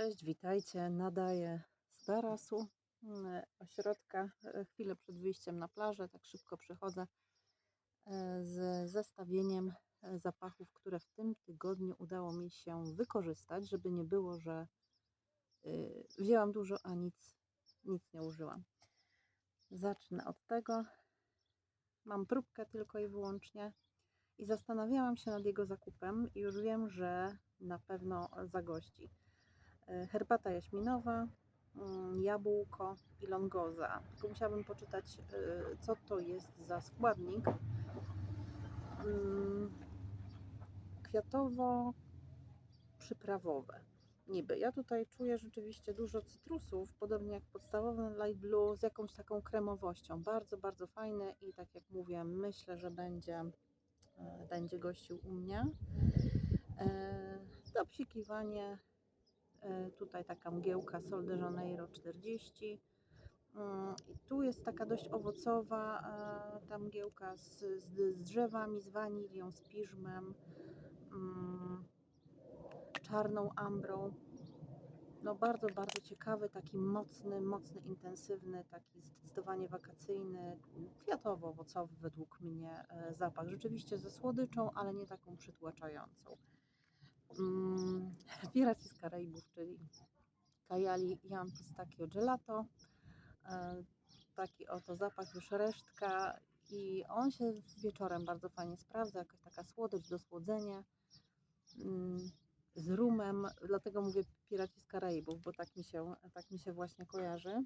Cześć, witajcie. Nadaję z tarasu mm, ośrodka. E, Chwilę przed wyjściem na plażę, tak szybko przychodzę e, z zestawieniem e, zapachów, które w tym tygodniu udało mi się wykorzystać, żeby nie było, że y, wzięłam dużo, a nic, nic nie użyłam. Zacznę od tego. Mam próbkę tylko i wyłącznie i zastanawiałam się nad jego zakupem i już wiem, że na pewno zagości. E, herbata jaśminowa, mm, jabłko i longoza. Tylko musiałabym poczytać, e, co to jest za składnik. Mm, Kwiatowo-przyprawowe. Niby. Ja tutaj czuję rzeczywiście dużo cytrusów, podobnie jak podstawowy Light Blue, z jakąś taką kremowością. Bardzo, bardzo fajny i tak jak mówię, myślę, że będzie, e, będzie gościł u mnie. Do obsikiwanie E, tutaj taka mgiełka Sol de Janeiro 40. Mm, I tu jest taka dość owocowa e, ta mgiełka z, z, z drzewami, z wanilią, z piżmem, mm, czarną ambrą. No bardzo, bardzo ciekawy, taki mocny, mocny, intensywny, taki zdecydowanie wakacyjny, kwiatowo-owocowy według mnie e, zapach. Rzeczywiście ze słodyczą, ale nie taką przytłaczającą mm, Piraci z Karaibów, czyli Kajali Yam Pistachio Gelato. E, taki oto zapach, już resztka i on się wieczorem bardzo fajnie sprawdza, jakaś taka słodycz do słodzenia mm, z rumem, dlatego mówię Piraci z Karaibów, bo tak mi się, tak mi się właśnie kojarzy.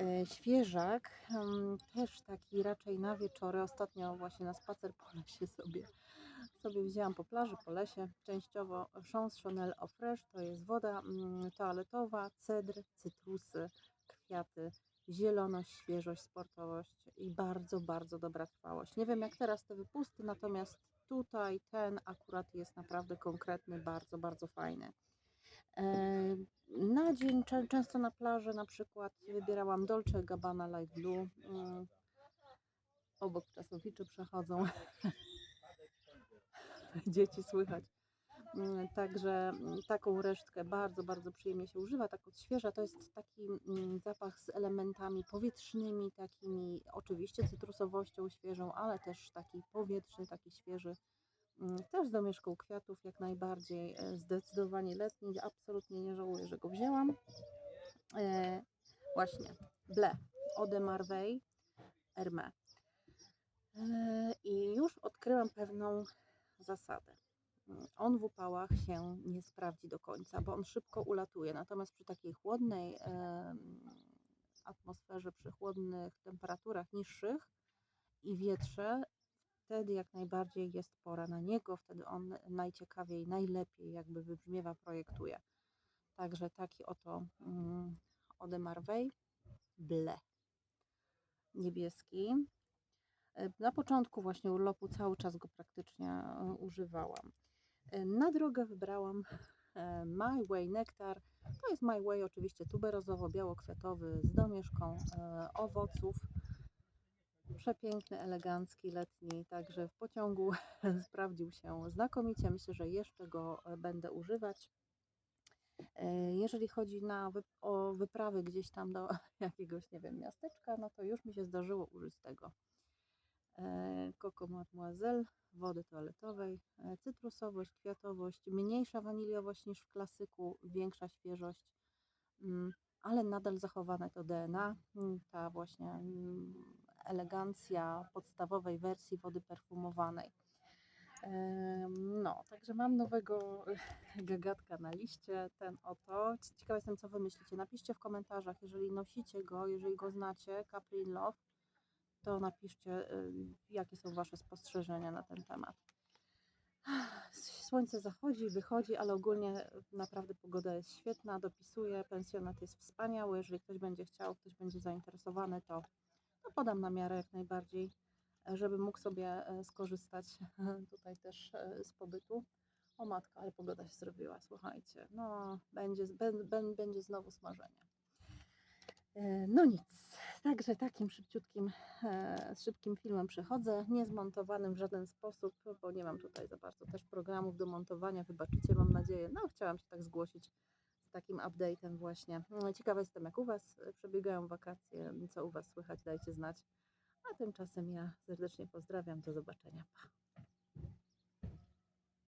E, świeżak, mm, też taki raczej na wieczory. Ostatnio właśnie na spacer po lesie sobie, sobie wzięłam po plaży, po lesie. Częściowo Chance Chanel Eau Fresh, to jest woda mm, toaletowa, cedr, cytrusy, kwiaty, zieloność, świeżość, sportowość i bardzo, bardzo dobra trwałość. Nie wiem jak teraz te wypusty, natomiast tutaj ten akurat jest naprawdę konkretny, bardzo, bardzo fajny. E, na dzień, często na plaży na przykład wybierałam Dolce Gabbana Light Blue. Mm, obok czasowicze przechodzą. Dzieci słychać. Mm, także mm, taką resztkę bardzo, bardzo przyjemnie się używa, tak odświeża. To jest taki zapach z elementami powietrznymi, takimi oczywiście cytrusowością świeżą, ale też taki powietrzny, taki świeży Mm, też z domieszką kwiatów, jak najbardziej. e, Zdecydowanie letni. Absolutnie nie żałuję, że go wzięłam. E, właśnie, Ble, Eau de Marveille, Hermé. E, I już odkryłam pewną zasadę. On w upałach się nie sprawdzi do końca, bo on szybko ulatuje. Natomiast przy takiej chłodnej atmosferze, przy chłodnych temperaturach niższych i wietrze, wtedy jak najbardziej jest pora na niego, wtedy on najciekawiej, najlepiej jakby wybrzmiewa, projektuje. Także taki oto mm, Ode Marveille Ble. Niebieski. E, Na początku właśnie urlopu cały czas go praktycznie e, używałam. E, Na drogę wybrałam My Way Nektar. To jest My Way oczywiście tuberozowo-białokwiatowy z domieszką owoców przepiękny, elegancki, letni, także w pociągu sprawdził się znakomicie. Myślę, że jeszcze go będę używać. Jeżeli chodzi na o wyprawy gdzieś tam do jakiegoś, nie wiem, miasteczka, no to już mi się zdarzyło użyć tego. E, Coco Mademoiselle, wody toaletowej, e, cytrusowość, kwiatowość, mniejsza waniliowość niż w klasyku, większa świeżość. Mm, ale nadal zachowane to DNA, mm, ta właśnie mm, elegancja podstawowej wersji wody perfumowanej. No, także mam nowego gagatka na liście, ten oto. Ciekawa jestem, co wy myślicie. Napiszcie w komentarzach, jeżeli nosicie go, jeżeli go znacie, Capri Love, to napiszcie, y, jakie są wasze spostrzeżenia na ten temat. Słońce zachodzi, wychodzi, ale ogólnie naprawdę pogoda jest świetna, dopisuje, pensjonat jest wspaniały. Jeżeli ktoś będzie chciał, ktoś będzie zainteresowany, to, to podam na miarę jak najbardziej, żeby mógł sobie e, skorzystać tutaj też z pobytu. O matko, ale pogoda się zrobiła, słuchajcie. No, będzie, będzie znowu smażenie. No nic, także takim szybciutkim, e, z szybkim filmem przychodzę, niezmontowanym w żaden sposób, bo nie mam tutaj za bardzo też programów do montowania, wybaczycie, mam nadzieję. No, chciałam się tak zgłosić z takim update'em właśnie. Mm, Ciekawa jestem, jak u Was e, przebiegają wakacje, co u Was słychać, dajcie znać. A tymczasem ja serdecznie pozdrawiam, do zobaczenia. Pa.